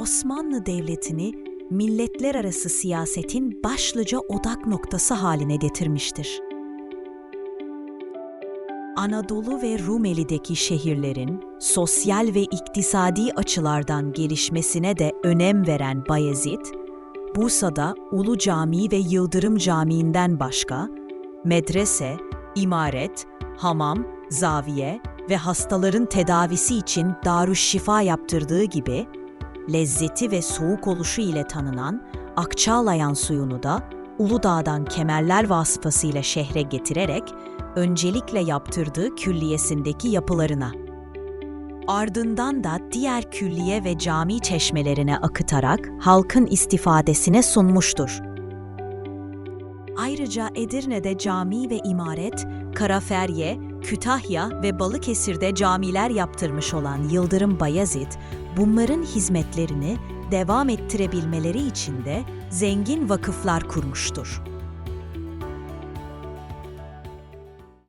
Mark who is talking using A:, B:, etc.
A: Osmanlı Devleti'ni milletler arası siyasetin başlıca odak noktası haline getirmiştir. Anadolu ve Rumeli'deki şehirlerin sosyal ve iktisadi açılardan gelişmesine de önem veren Bayezid, Bursa'da Ulu Camii ve Yıldırım Camii'nden başka medrese, imaret, hamam, zaviye ve hastaların tedavisi için darüşşifa yaptırdığı gibi lezzeti ve soğuk oluşu ile tanınan Akçağlayan suyunu da Uludağ'dan kemerler vasıtasıyla şehre getirerek öncelikle yaptırdığı külliyesindeki yapılarına. Ardından da diğer külliye ve cami çeşmelerine akıtarak halkın istifadesine sunmuştur. Ayrıca Edirne'de cami ve imaret, Karaferye, Kütahya ve Balıkesir'de camiler yaptırmış olan Yıldırım Bayezid, bunların hizmetlerini devam ettirebilmeleri için de zengin vakıflar kurmuştur.